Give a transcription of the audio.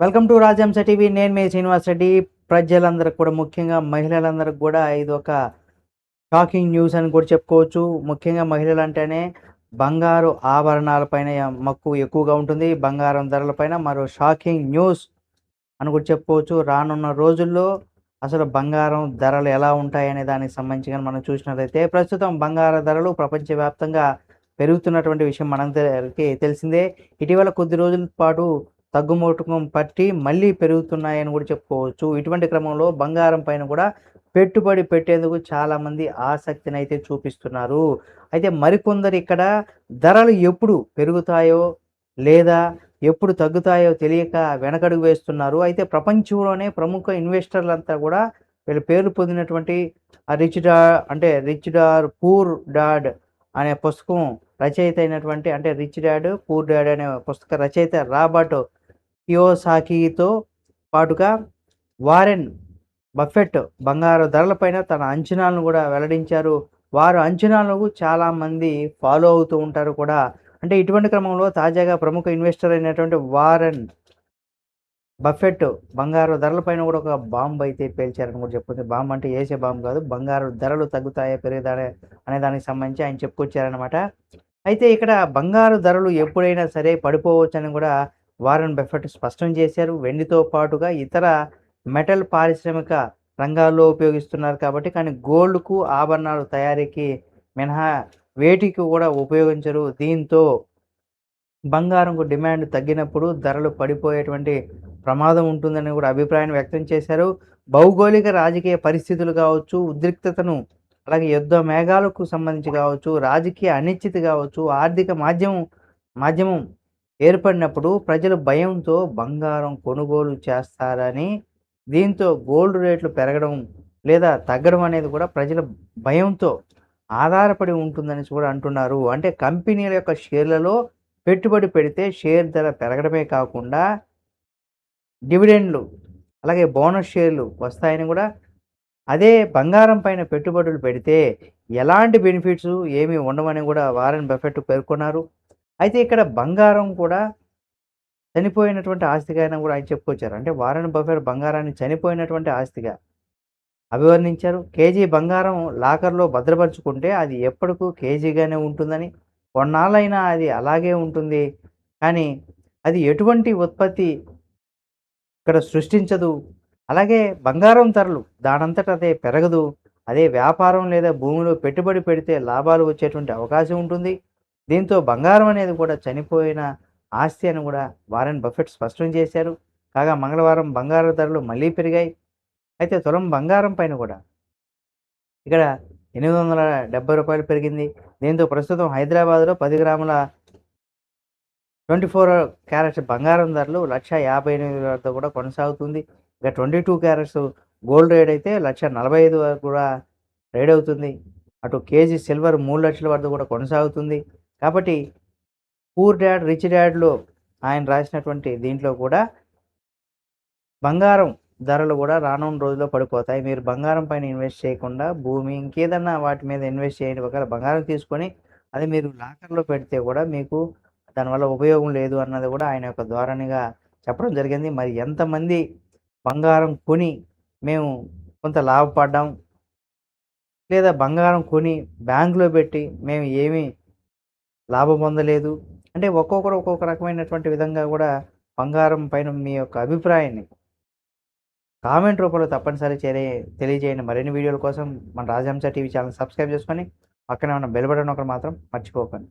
Welcome to రాజంశ TV. నేను మీ శ్రీనివాస్ రెడ్డి. ప్రజలందరికి కూడా ముఖ్యంగా మహిళలందరికి కూడా ఇది ఒక షాకింగ్ న్యూస్ అని కూడా చెప్పుకోవచ్చు. ముఖ్యంగా మహిళలు అంటేనే బంగారు ఆభరణాలపైన మక్కువ ఎక్కువగా ఉంటుంది. బంగారం ధరలపైన మరో షాకింగ్ న్యూస్ అని కూడా చెప్పుకోవచ్చు. రానున్న రోజుల్లో అసలు బంగారం ధరలు ఎలా ఉంటాయనే దానికి సంబంధించి మనం చూసినట్లయితే ప్రస్తుతం బంగార ధరలు ప్రపంచవ్యాప్తంగా పెరుగుతున్నటువంటి విషయం మనందరికీ తెలిసిందే. ఇటీవల కొద్ది రోజుల పాటు తగ్గుముఖం పట్టి మళ్ళీ పెరుగుతున్నాయని కూడా చెప్పుకోవచ్చు. ఇటువంటి క్రమంలో బంగారం పైన కూడా పెట్టుబడి పెట్టేందుకు చాలామంది ఆసక్తిని అయితే చూపిస్తున్నారు. అయితే మరికొందరు ఇక్కడ ధరలు ఎప్పుడు పెరుగుతాయో లేదా ఎప్పుడు తగ్గుతాయో తెలియక వెనకడుగు వేస్తున్నారు. అయితే ప్రపంచంలోనే ప్రముఖ ఇన్వెస్టర్లంతా కూడా వీళ్ళ పేరు పొందినటువంటి ఆ రిచ్ డా అంటే రిచ్ డార్ పూర్ డాడ్ అనే పుస్తకం రచయిత అయినటువంటి అంటే రిచ్ డాడ్ పూర్ డాడ్ అనే పుస్తక రచయిత రాబర్ట్ కియోసాకితో పాటుగా వారెన్ బఫెట్ బంగారు ధరలపైన తన అంచనాలను కూడా వెల్లడించారు. వారు అంచనాలకు చాలామంది ఫాలో అవుతూ ఉంటారు కూడా. అంటే ఇటువంటి క్రమంలో తాజాగా ప్రముఖ ఇన్వెస్టర్ అయినటువంటి వారెన్ బఫెట్ బంగారు ధరలపైన కూడా ఒక బాంబు అయితే పేల్చారని కూడా చెప్పుకుంది బాంబు అంటే వేసే బాంబు కాదు బంగారు ధరలు తగ్గుతాయా పెరుగుతాయా అనే దానికి సంబంధించి ఆయన చెప్పుకొచ్చారనమాట అయితే ఇక్కడ బంగారు ధరలు ఎప్పుడైనా సరే పడిపోవచ్చని కూడా వారన్ బెఫెట్ స్పష్టం చేశారు. వెండితో పాటుగా ఇతర మెటల్ పారిశ్రామిక రంగాల్లో ఉపయోగిస్తున్నారు కాబట్టి కానీ గోల్డ్కు ఆభరణాలు తయారీకి మినహా వేటికి కూడా ఉపయోగించరు. దీంతో బంగారంకు డిమాండ్ తగ్గినప్పుడు ధరలు పడిపోయేటువంటి ప్రమాదం ఉంటుందని కూడా అభిప్రాయం వ్యక్తం చేశారు. భౌగోళిక రాజకీయ పరిస్థితులు కావచ్చు ఉద్రిక్తతను అలాగే యుద్ధ మేఘాలకు సంబంధించి కావచ్చు రాజకీయ అనిశ్చితి కావచ్చు ఆర్థిక మాధ్యమం మాధ్యమం ఏర్పడినప్పుడు ప్రజలు భయంతో బంగారం కొనుగోలు చేస్తారని దీంతో గోల్డ్ రేట్లు పెరగడం లేదా తగ్గడం అనేది కూడా ప్రజల భయంతో ఆధారపడి ఉంటుందని కూడా అంటున్నారు. అంటే కంపెనీల యొక్క షేర్లలో పెట్టుబడి పెడితే షేర్ ధర పెరగడమే కాకుండా డివిడెండ్లు అలాగే బోనస్ షేర్లు వస్తాయని కూడా అదే బంగారం పైన పెట్టుబడులు పెడితే ఎలాంటి బెనిఫిట్స్ ఏమీ ఉండవని కూడా వారెన్ బెఫెట్ పేర్కొన్నారు. అయితే ఇక్కడ బంగారం కూడా చనిపోయినటువంటి ఆస్తిగా అయినా కూడా ఆయన చెప్పుకొచ్చారు. అంటే వారెన్ బఫెట్ బంగారాన్ని చనిపోయినటువంటి ఆస్తిగా అభివర్ణించారు. కేజీ బంగారం లాకర్లో భద్రపరుచుకుంటే అది ఎప్పటికూ కేజీగానే ఉంటుందని కొన్నాళ్ళైనా అది అలాగే ఉంటుంది. కానీ అది ఎటువంటి ఉత్పత్తి ఇక్కడ సృష్టించదు. అలాగే బంగారం ధరలు దానంతట అదే పెరగదు. అదే వ్యాపారం లేదా భూమిలో పెట్టుబడి పెడితే లాభాలు వచ్చేటువంటి అవకాశం ఉంటుంది. దీంతో బంగారం అనేది కూడా చనిపోయిన ఆస్తి అని కూడా వారెన్ బఫెట్ స్పష్టం చేశారు. కాగా మంగళవారం బంగారు ధరలు మళ్ళీ పెరిగాయి. అయితే తులం బంగారం పైన కూడా ఇక్కడ ఎనిమిది వందల డెబ్బై రూపాయలు పెరిగింది. దీంతో ప్రస్తుతం హైదరాబాద్లో పది గ్రాముల ట్వంటీ ఫోర్ క్యారెట్స్ బంగారం ధరలు లక్ష యాభై ఎనిమిది వద్ద కూడా కొనసాగుతుంది. ఇక twenty two carats gold rate అయితే లక్ష నలభై ఐదు వరకు కూడా ట్రేడ్ అవుతుంది. అటు కేజీ సిల్వర్ మూడు లక్షల వరకు కూడా కొనసాగుతుంది. కాబట్టి పూర్ డాడ్ రిచ్ డాడ్లో ఆయన రాసినటువంటి దీంట్లో కూడా బంగారం ధరలు కూడా రానున్న రోజుల్లో పడిపోతాయి. మీరు బంగారం పైన ఇన్వెస్ట్ చేయకుండా భూమి ఇంకేదన్నా వాటి మీద ఇన్వెస్ట్ చేయండి. ఒకవేళ బంగారం తీసుకొని అది మీరు లాకర్లో పెడితే కూడా మీకు దానివల్ల ఉపయోగం లేదు అన్నది కూడా ఆయన యొక్క ధోరణిగా చెప్పడం జరిగింది. మరి ఎంతమంది బంగారం కొని మేము కొంత లాభపడ్డాం? లేదా బంగారం కొని బ్యాంకులో పెట్టి మేము ఏమీ లాభం పొందలేదు. అంటే ఒక్కొక్కరు ఒక్కొక్క రకమైనటువంటి విధంగా కూడా బంగారం పైన మీ యొక్క అభిప్రాయాన్ని కామెంట్ రూపంలో తప్పనిసరి చేరే తెలియజేయండి. మరిన్ని వీడియోల కోసం మన రాజహంస టీవీ ఛానల్ సబ్స్క్రైబ్ చేసుకొని పక్కనే ఉన్న బెల్ బటన్ ఒకటి మాత్రం మర్చిపోకండి.